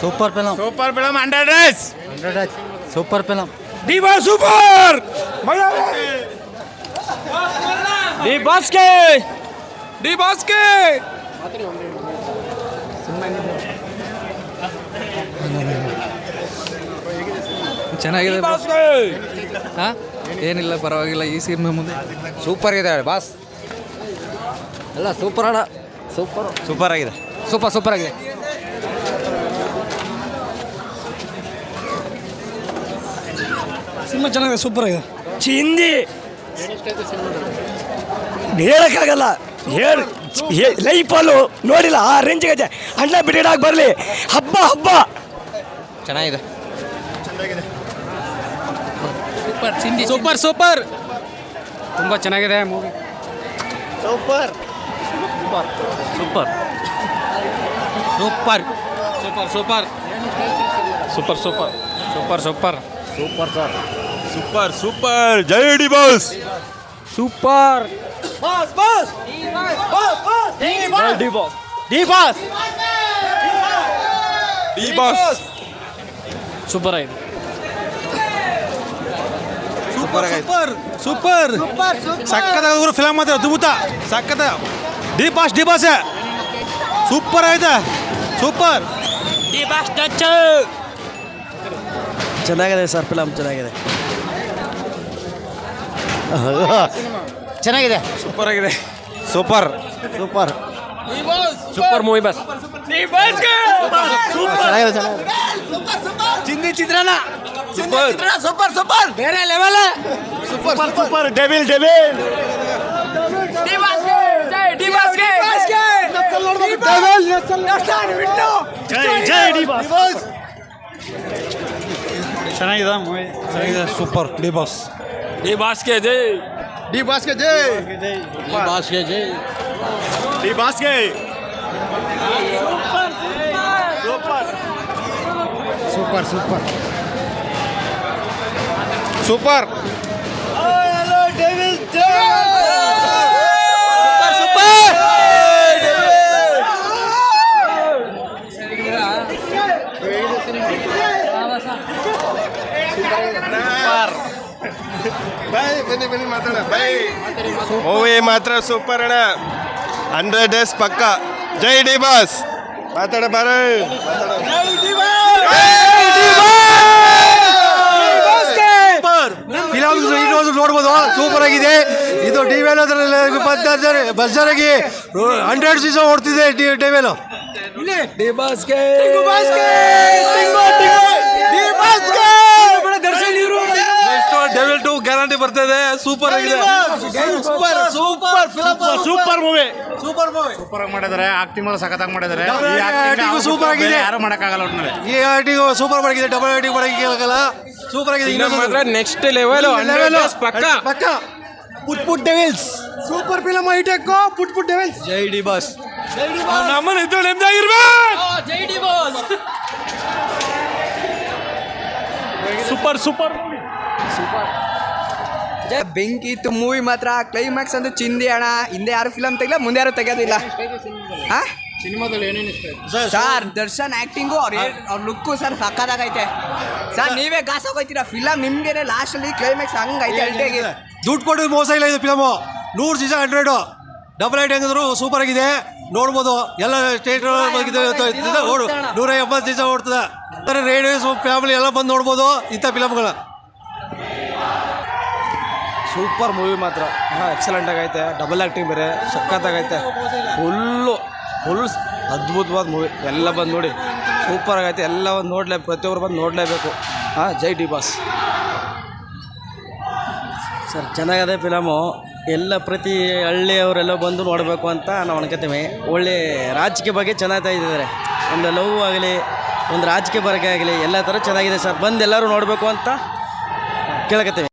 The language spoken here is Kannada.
Super film super film hundred days. Hundred super film ಡಿಬಾ super! D ಬಾಸ್ಕೆ ಡಿ ಬಾಸ್ಕೆ ಚೆನ್ನಾಗಿದೆ ಹಾಂ? ಏನಿಲ್ಲ ಪರವಾಗಿಲ್ಲ ಈ ಸಿನಿಮಾ ಮುಂದೆ. ಸೂಪರ್ ಇದೆ ಬಾಸ್. ಎಲ್ಲ ಸೂಪರ್ ಅಣ್ಣ ಸೂಪರ್. ಸೂಪರ್ ಆಗಿದೆ. ಸೂಪರ್ ಸೂಪರ್ ಆಗಿದೆ. ಸಿನಿಮಾ ಚೆನ್ನಾಗಿದೆ ಸೂಪರ್ ಆಗಿದೆ. ಚಿಂದಿ ಹೇಳಕ್ಕಾಗಲ್ಲ. ಹೇಳ. ಲೈಫಲ್ಲೂ ನೋಡಿಲ್ಲ ಆ ರೇಂಜಿಗೆ ಇದೆ. ಅಣ್ಣ ಬಿಡಾಗಿ ಬರಲಿ. ಹಬ್ಬ ಹಬ್ಬ. ಚೆನ್ನಾಗಿದೆ. Super super. ತುಂಬ ಚೆನ್ನಾಗಿದೆ movie super. Super. Super. Super. Super, super. Super, super. Super, super. Super, sir. Super, super. Jai D boss. Super. Boss, boss. D boss. Boss, boss. D boss. super boss. super boss. D boss. Super right. Super super super ಸಕ್ಕತ್ತಾಗಿ film ಮಾತ್ರ ಅದ್ಭುತ ಸಕ್ಕತ್ತ D boss D boss super ಐತೆ ಸೂಪರ್ ಚೆನ್ನಾಗಿದೆ ಸರ್ ಫಿಲಮ್ ಚೆನ್ನಾಗಿದೆ. ಚೆನ್ನಾಗಿದೆ. ಸೂಪರ್ ಆಗಿದೆ. Super super super movie boss. ಚೆನ್ನಾಗಿದೆ ಚೆನ್ನಾಗಿದೆ. ಚಿಂದಿ ಚಿತ್ರನ ಸೂಪರ್ ಸೂಪರ್ ಸೂಪರ್ ಬೇರೆ level super super devil devil ಚೆನ್ನಾಗಿದೆ ಮೂವಿ ಚೆನ್ನಾಗಿದೆ ಸೂಪರ್ ಡಿ ಬಾಸ್ ಡಿ ಬಾಸ್ಗೆ ಜೈ ಡಿ ಬಾಸ್ಗೆ ಜೈ ಬಾಸ್ಗೆ ಜೈ D ಬಾಸ್ಗೆ super super super super. Movie ಮಾತ್ರ ಸೂಪರ್ ಅಣ್ಣ. ಹಂಡ್ರೆಡ್ ಡೇಸ್ ಪಕ್ಕ. ಜೈ ಡಿ ಬಾಸ್ ಮಾತಾಡ ಬರ. ನೋಡ್ಬೋದು ಸೂಪರ್ ಆಗಿದೆ ಇದು ಡಿ ವೇಲ್ ಬಸ್ ಜನಕ್ಕೆ ಹಂಡ್ರೆಡ್ ಸೀಸ ಓಡ್ತಿದೆ ಡಿ ಡಿ ಡಿ ಬರ್ತದೆ ಸೂಪರ್ ಆಗಿದೆ. Super super super movie super movie super ಆಗಿ ಮಾಡಿದ್ದಾರೆ ಆಕ್ಟಿಂಗ್ ಮಾತ್ರ ಸಖತ್ತಾಗಿ ಮಾಡಿದ್ದಾರೆ ಈ acting ಬಿಟ್ರೆ ಆಗಿದೆ. ಯಾರು ಮಾಡಕ್ಕಾಗಲ್ಲ ಒಟ್ಟಿನಲ್ಲಿ ಈ ಆಟಿಂಗ್ ಸೂಪರ್ ಮಾಡಿದೆ ಡಬಲ್ ಆಟಿಂಗ್ ಮಾಡಕ್ಕಾಗಲ್ಲ ಸೂಪರ್ ಆಗಿದೆ. ಇನ್ನೊಂದು ಮಾತ್ರ ನೆಕ್ಸ್ಟ್ ಲೆವೆಲ್ ಲೆವೆಲ್ ಪಕ್ಕ. ಪಕ್ಕ. ಪುಟ್ ಪುಟ್ ಡೆವಿಲ್ಸ್ ಸೂಪರ್ ಫಿಲಮ್ ಐಟೆಕ್ ಪುಟ್ ಪುಟ್ ಡೆವಿಲ್ಸ್ ಜೈ ಡಿ ಬಾಸ್. ನಮ್ಮನ್ನ ಇದ್ದು ಸೂಪರ್ ಸೂಪರ್ ಸೂಪರ್ ಬೆಂಕಿ ಇತ್ತು ಮೂವಿ ಮಾತ್ರ. ಕ್ಲೈಮ್ಯಾಕ್ಸ್ ಅಂತ ಚಿಂದಿ ಅಣ್ಣ. ಹಿಂದೆ ಯಾರು ಫಿಲಮ್ ತೆಗಿಲ್ಲ ಮುಂದೆ ಯಾರು ತೆಗೆಯೋದಿಲ್ಲ ಹಾ ಸರ್ ದರ್ಶನ್ ಆ್ಯಕ್ಟಿಂಗು ಅವ್ರ ಅವ್ರ ಲುಕ್ಕು ಸರ್ ಸಕ್ಕದಾಗೈತೆ ಸರ್ ನೀವೇ ಗಾಸ್ ಹೋಗ್ತೀರಾ? ಫಿಲಮ್ ನಿಮ್ಗೆ ಲಾಸ್ಟಲ್ಲಿ ಕ್ಲೈಮ್ಯಾಕ್ಸ್ ಹಂಗೈತೆ ಅಲ್ಟೇಗಿ. ದುಡ್ಡು ಕೊಡೋದು ಮೋಸ ಇಲ್ಲ ಇದು ಫಿಲಮು ನೂರು ಸೀಸನ್ ಹಂಡ್ರೆಡ್ ಡಬಲ್ ಐಟ್ ಹೆಂಗಿದ್ರು ಸೂಪರ್ ಆಗಿದೆ. ನೋಡ್ಬೋದು. ಎಲ್ಲ ಸ್ಟೇಟ್ ಓಡು ನೂರ ಎಂಬತ್ತು ದಿವಸ ಓಡ್ತದೆ. ಅಂದರೆ ರೇಡಿಯೋಸ್ ಫ್ಯಾಮಿಲಿ ಎಲ್ಲ ಬಂದು ನೋಡ್ಬೋದು ಇಂಥ ಫಿಲಮ್ಗಳ ಸೂಪರ್ ಮೂವಿ ಮಾತ್ರ. ಹಾಂ ಎಕ್ಸಲೆಂಟ್ ಆಗೈತೆ. ಡಬಲ್ ಆ್ಯಕ್ಟಿಂಗ್ ಬೇರೆ, ಸಖತ್ತಾಗೈತೆ. ಫುಲ್ಲು ಫುಲ್ ಅದ್ಭುತವಾದ ಮೂವಿ. ಎಲ್ಲ ಬಂದು ನೋಡಿ. ಸೂಪರ್ ಆಗೈತೆ. ಎಲ್ಲ ಒಂದು ನೋಡಲೇ ಪ್ರತಿಯೊಬ್ಬರು ಬಂದು ನೋಡಲೇಬೇಕು. ಹಾಂ, ಜೈ ಡಿ ಬಾಸ್. ಸರ್, ಚೆನ್ನಾಗದೆ ಫಿಲಮು. ಎಲ್ಲ ಪ್ರತಿ ಹಳ್ಳಿಯವರೆಲ್ಲ ಬಂದು ನೋಡಬೇಕು ಅಂತ ನಾವು ಅನ್ಕೋತೀವಿ. ಒಳ್ಳೆ ರಾಜಕೀಯ ಬಗ್ಗೆ ಚೆನ್ನಾಗ್ತಾ ಇದ್ದಾರೆ. ಒಂದು ಲವ್ ಆಗಲಿ, ಒಂದು ರಾಜಕೀಯ ಬಗ್ಗೆ ಆಗಲಿ, ಎಲ್ಲ ಥರ ಚೆನ್ನಾಗಿದೆ ಸರ್. ಬಂದು ಎಲ್ಲರೂ ನೋಡಬೇಕು ಅಂತ ಕೇಳಕತ್ತೀವಿ